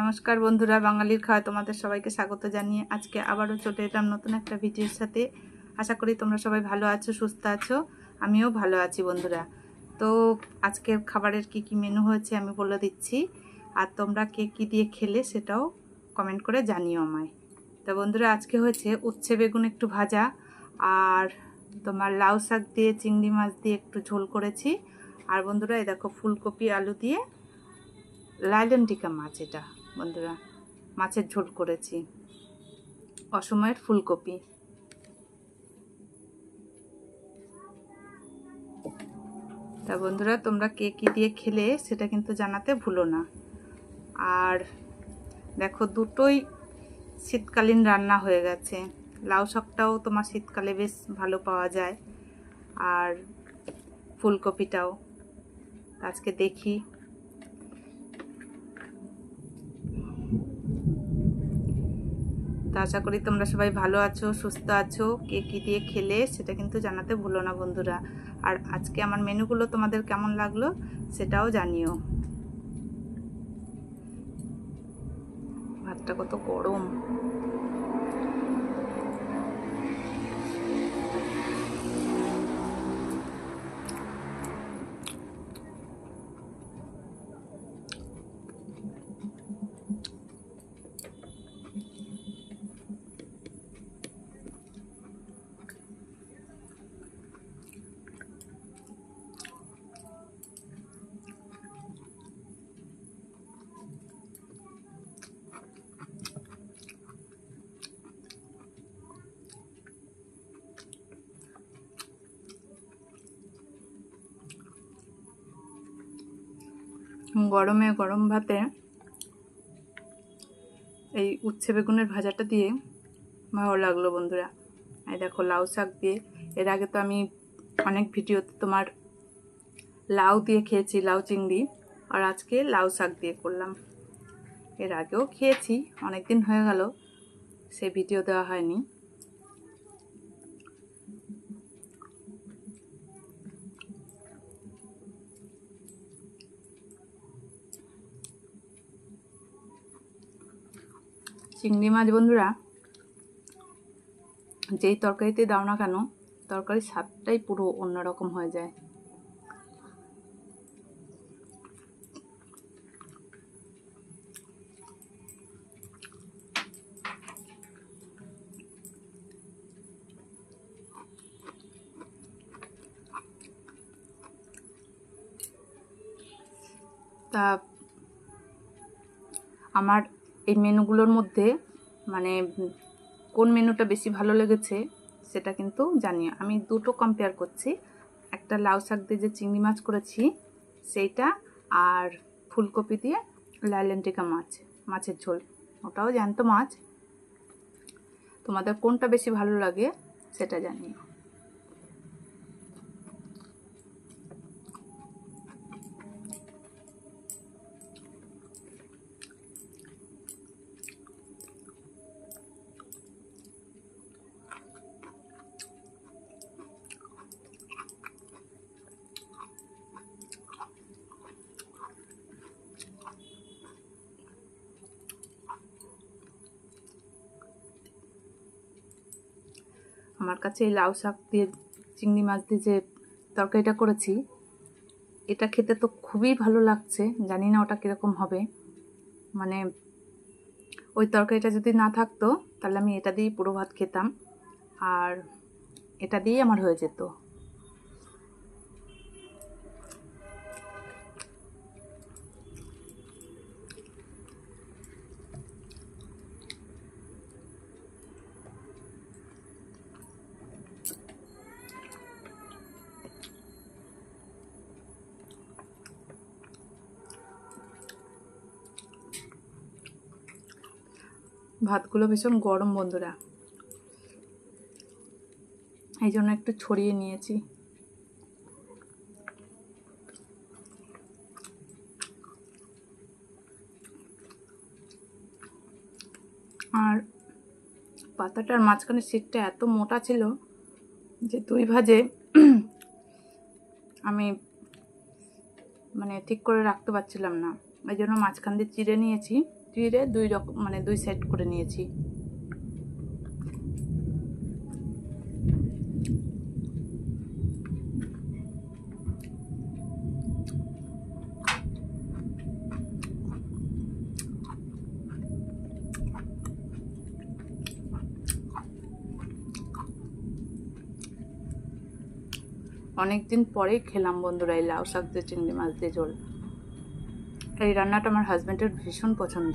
নমস্কার বন্ধুরা, বাঙালির খাওয়া তোমাদের সবাইকে স্বাগত জানিয়ে আজকে আবারও চলে এলাম নতুন একটা ভিডিওর সাথে। আশা করি তোমরা সবাই ভালো আছো, সুস্থ আছো। আমিও ভালো আছি বন্ধুরা। তো আজকের খাবারের কি কি মেনু হয়েছে আমি বলে দিচ্ছি। আর তোমরা কে কী দিয়ে খেলে সেটাও কমেন্ট করে জানিও আমায়। তো বন্ধুরা, আজকে হয়েছে উচ্ছে বেগুন একটু ভাজা আর তোমার লাউ শাক দিয়ে, চিংড়ি মাছ দিয়ে একটু ঝোল করেছি। আর বন্ধুরা, এই দেখো ফুলকপি, আলু দিয়ে লাইলন টিকা মাছ এটা। বন্ধুরা, মাছের ঝোল করেছি। অসময়ের ফুলকপি। তা বন্ধুরা, তোমরা কে কী দিয়ে খেলে সেটা কিন্তু জানাতে ভুলো না। আর দেখো, দুটোই শীতকালীন রান্না হয়ে গেছে। লাউ শাকটাও তোমার শীতকালে বেশ ভালো পাওয়া যায়। আর ফুলকপিটাও। আজকে দেখি আশা করি তোমরা সবাই ভালো আছো, সুস্থ আছো, কে কি দিয়ে খেলে সেটা কিন্তু জানাতে ভুলো না বন্ধুরা। আর আজকে আমার মেনুগুলো তোমাদের কেমন লাগল সেটাও জানিও। ভাতটা কত গরম। গরমে গরম ভাতে এই উচ্ছে বেগুনের ভাজাটা দিয়ে ভালো লাগল বন্ধুরা। এই দেখো লাউ শাক দিয়ে। এর আগে তো আমি অনেক ভিডিওতে তোমার লাউ দিয়ে খেয়েছি, লাউ চিংড়ি, আর আজকে লাউ শাক দিয়ে করলাম। এর আগেও খেয়েছি অনেক দিন হয়ে গেল, সে ভিডিও দেওয়া হয়নি। চিংড়ি মাছ বন্ধুরা, যেই তরকারিতে দাও না কেন, তরকারির স্বাদটাই পুরো অন্যরকম হয়ে যায়। তা, আমার এই মেনুগুলোর মধ্যে মানে কোন মেনুটা বেশি ভালো লেগেছে সেটা কিন্তু জানি আমি দুটো কম্পেয়ার করছি। একটা লাউ শাক দিয়ে যে চিংড়ি মাছ করেছি, সেইটা আর ফুলকপি দিয়ে লাইলেন্টিকা মাছ, মাছের ঝোল। ওটাও জ্যান্ত মাছ। তোমাদের কোনটা বেশি ভালো লাগে সেটা জানিও। আমার কাছে এই লাউ শাক দিয়ে, চিংড়ি মাছ দিয়ে যে তরকারিটা করেছি, এটা খেতে তো খুবই ভালো লাগছে। জানি না ওটা কীরকম হবে। মানে ওই তরকারিটা যদি না থাকতো, তাহলে আমি এটা দিয়েই পুরো ভাত খেতাম। আর এটা দিয়েই আমার হয়ে যেত। ভাতগুলো ভীষণ গরম বন্ধুরা। এই জন্য একটু ছড়িয়ে নিয়েছি। আর পাতাটার মাঝখানে সিটটা এত মোটা ছিল যে দুই ভাজে আমি মানে ঠিক করে রাখতে পারছিলাম না। ওই জন্য মাঝখান দিয়ে চিড়ে নিয়েছি। চিড়ে দুই রকম মানে দুই সেট করে নিয়েছি। অনেকদিন পরেই খেলাম বন্ধুরা, এই লাউ শাক দিয়ে চিংড়ি মাছ দিয়ে ঝোল। এই রান্নাটা আমার হাজব্যান্ডের ভীষণ পছন্দ।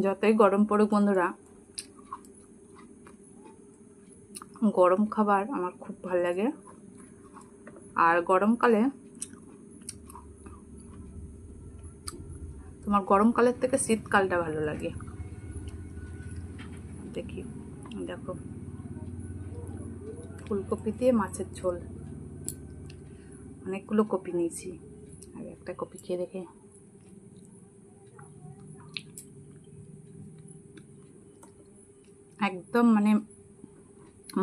যতই গরম পড়ুক বন্ধুরা, গরম খাবার আমার খুব ভালো লাগে। আর গরমকালে তোমার গরমকালের থেকে শীতকালটা ভালো লাগে। দেখি, দেখো। ফুলকপি দিয়ে মাছের ঝোল। অনেকগুলো কপি নিয়েছি। আর একটা কপি খেয়ে দেখে একদম মানে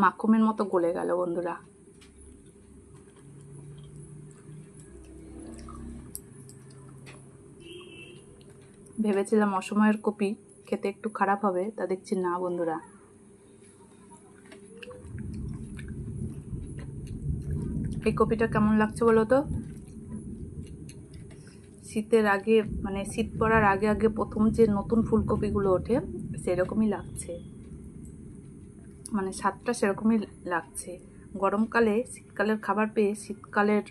মাখুমের মতো গলে গেল বন্ধুরা। ভেবেছিলাম অসময়ের কপি খেতে একটু খারাপ হবে, তা দেখছি না বন্ধুরা। এই কপিটা কেমন লাগছে বলো তো? শীতের আগে মানে শীত পড়ার আগে আগে প্রথম যে নতুন ফুলকপিগুলো ওঠে, সেরকমই লাগছে। মানে স্বাদটা সেরকমই লাগছে। গরমকালে শীতকালের খাবার পেয়ে শীতকালের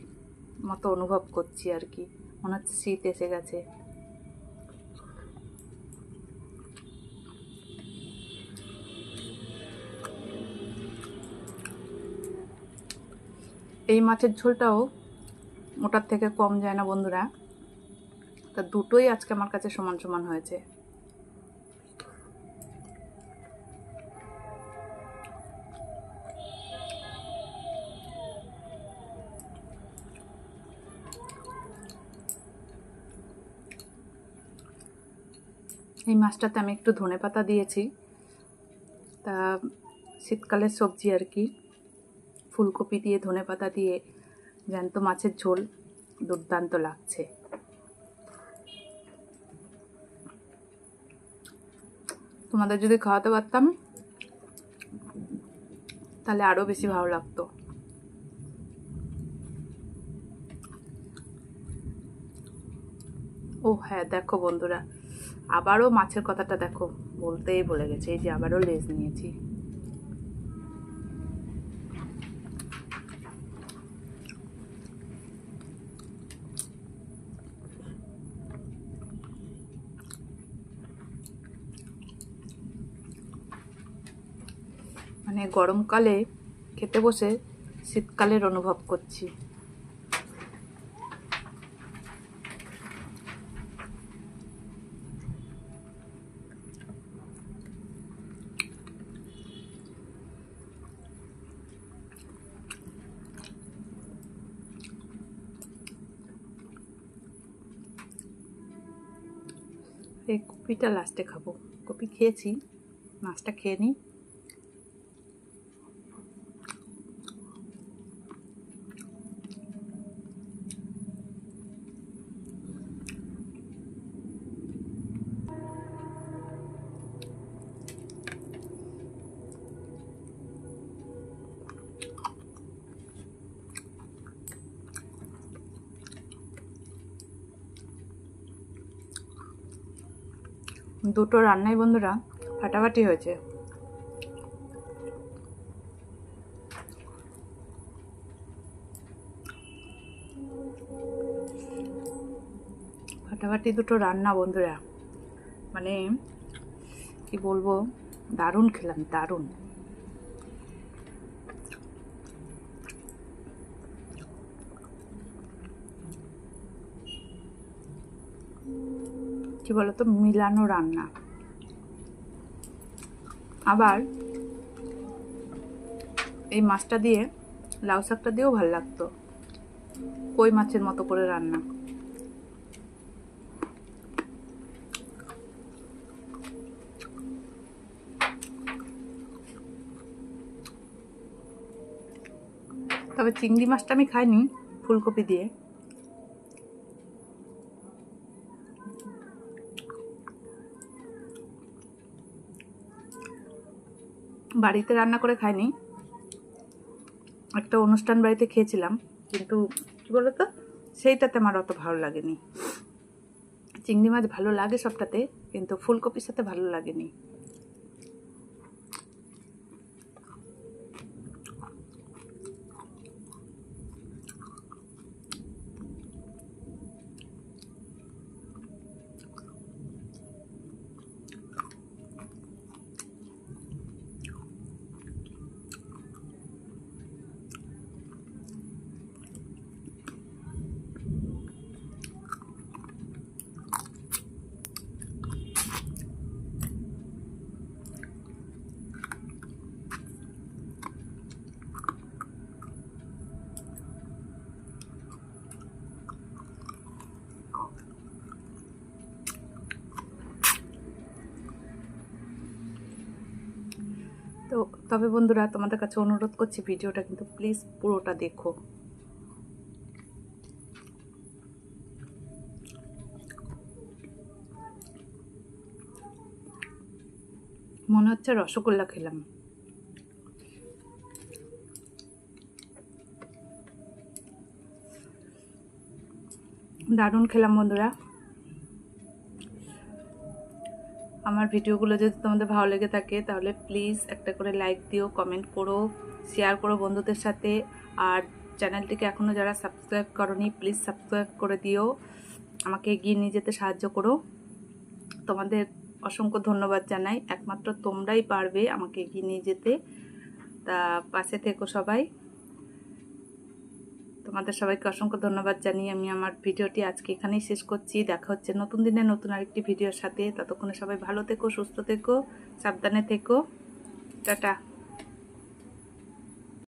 মতো অনুভব করছি আর কি। মনে হচ্ছে শীত এসে গেছে। এই মাছের ঝোলটাও মোটার থেকে কম যায় না বন্ধুরা। তা দুটোই আজকে আমার কাছে সমান সমান হয়েছে। এই মাছটাতে আমি একটু ধনে পাতা দিয়েছি। তা শীতকালের সবজি আর কি। ফুলকপি দিয়ে ধনে পাতা দিয়ে জ্যান্ত মাছের ঝোল দুর্দান্ত লাগছে। তোমাদের যদি খাওয়াতে পারতাম, তাহলে আরও বেশি ভালো লাগতো। ও হ্যাঁ দেখো বন্ধুরা আবারও মাছের কথাটা দেখো, বলতেই বলে গেছে, এই যে আবারও লেজ নিয়েছি। মানে গরমকালে খেতে বসে শীতকালের অনুভব করছি এই কপিটা লাস্টে খাব। কপি খেয়েছি মাছটা খেয়ে নিই। দুটো রান্নাই বন্ধুরা ফাটাফাটি হয়েছে। ফাটাফাটি দুটো রান্না বন্ধুরা। মানে কি বলব? দারুণ খেলাম, দারুণ। কি বলতো, মিলানো রান্না। আবার এই মাছটা দিয়ে লাউ শাকটা দিয়েও ভালো লাগতো, কই মাছের মতো করে রান্না। তবে চিংড়ি মাছটা আমি খাইনি, ফুলকপি দিয়ে। বাড়িতে রান্না করে খাইনি। একটা অনুষ্ঠান বাড়িতে খেয়েছিলাম, কিন্তু কী বলতো, সেইটাতে আমার অত ভালো লাগেনি। চিংড়ি মাছ ভালো লাগে সবটাতে, কিন্তু ফুলকপির সাথে ভালো লাগেনি। তো তবে বন্ধুরা, তোমাদের কাছে অনুরোধ করছি ভিডিওটা কিন্তু প্লিজ পুরোটা দেখো। মনে হচ্ছে রসগোল্লা খেলাম। দারুণ খেলাম বন্ধুরা। আমার ভিডিওগুলো যদি তোমাদের ভালো লেগে থাকে, তাহলে প্লিজ একটা করে লাইক দিও কমেন্ট করো শেয়ার করো বন্ধুদের সাথে। আর চ্যানেলটিকে এখনও যারা সাবস্ক্রাইব করনি প্লিজ সাবস্ক্রাইব করে দিও। আমাকে এগিয়ে নিয়ে যেতে সাহায্য করো। তোমাদের অসংখ্য ধন্যবাদ জানাই। একমাত্র তোমরাই পারবে আমাকে এগিয়ে নিয়ে যেতে। তা পাশে থেকো সবাই। তোমাদের সবাইকে অসংখ্য ধন্যবাদ জানিয়ে আমি আমার ভিডিওটি আজকে এখানেই শেষ করছি। দেখা হচ্ছে নতুন দিনে নতুন আরেকটি ভিডিওর সাথে। ততক্ষণে সবাই ভালো থেকো, সুস্থ থেকো, সাবধানে থেকো। টাটা।